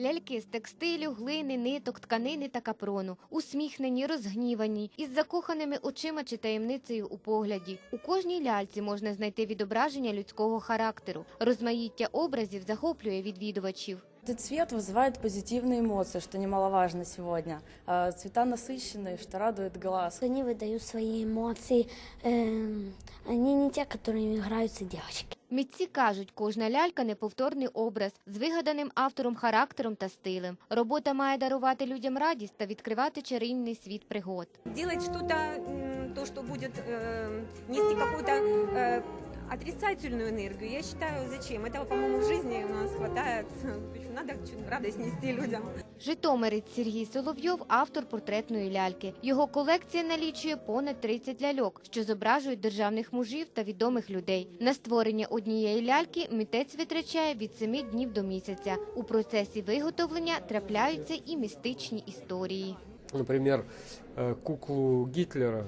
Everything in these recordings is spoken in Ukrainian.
Ляльки з текстилю, глини, ниток, тканини та капрону, усміхнені, розгнівані, із закоханими очима чи таємницею у погляді. У кожній ляльці можна знайти відображення людського характеру. Розмаїття образів захоплює відвідувачів. Этот цвет вызывает позитивные эмоции, что немаловажно сегодня. А, Цвета насыщенные, что радует глаз. Они выдают свои эмоции. эм, Они не те, которыми играются девочки. Митці кажуть, кожна лялька неповторний образ з вигаданим автором характером та стилем. Робота має дарувати людям радість та відкривати чарівний світ пригод. Ділить щось, то, що буде э, нести э, отрицательную энергию, я считаю, зачем? Этого, по-моему, в жизни у нас хватает. В общем, Надо чуть радость нести людям. Житомирець Сергій Соловйов автор портретної ляльки. Його колекція налічує понад 30 ляльок, що зображують державних мужів та відомих людей. На створення однієї ляльки митець витрачає від 7 днів до місяця. У процесі виготовлення трапляються і містичні історії. Например, э, куклу Гитлера, э,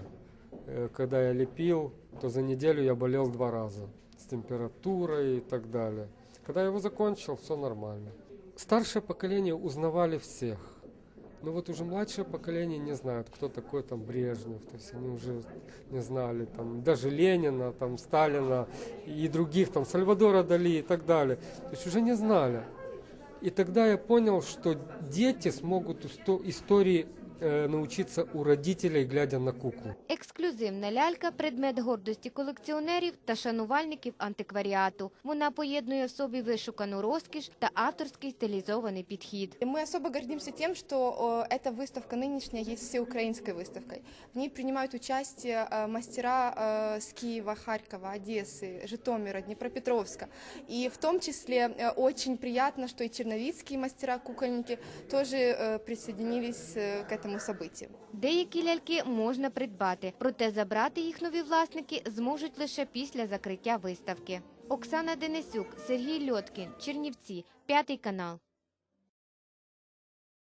когда я лепил, то за неделю я болел два раза с температурой и так далее. Когда я его закончил, все нормально. Старшее поколение узнавали всех. Но вот уже младшее поколение не знают, кто такой там Брежнев. То есть они уже не знали там даже Ленина, там Сталина и других, там Сальвадора Дали и так далее. То есть уже не знали. И тогда я понял, что дети смогут истории э, научиться у родителей, глядя на куклу. Ексклюзивна лялька предмет гордості колекціонерів та шанувальників антикваріату. Вона поєднує в собі вишукану розкіш та авторський стилізований підхід. И Мы особо гордимся тем, что э, эта выставка нынешняя есть всеукраинской выставкой. В ней принимают участие э, мастера э, с Киева, Харькова, Одессы, Житомира, Днепропетровска. И в том числе э, очень приятно, что и черновицкие мастера-кукольники тоже э, присоединились э, к этому событию. Деякі ляльки можна придбати, проте забрати їх нові власники зможуть лише після закриття виставки. Оксана Денисюк, Сергій Льоткін, Чернівці, п'ятий канал.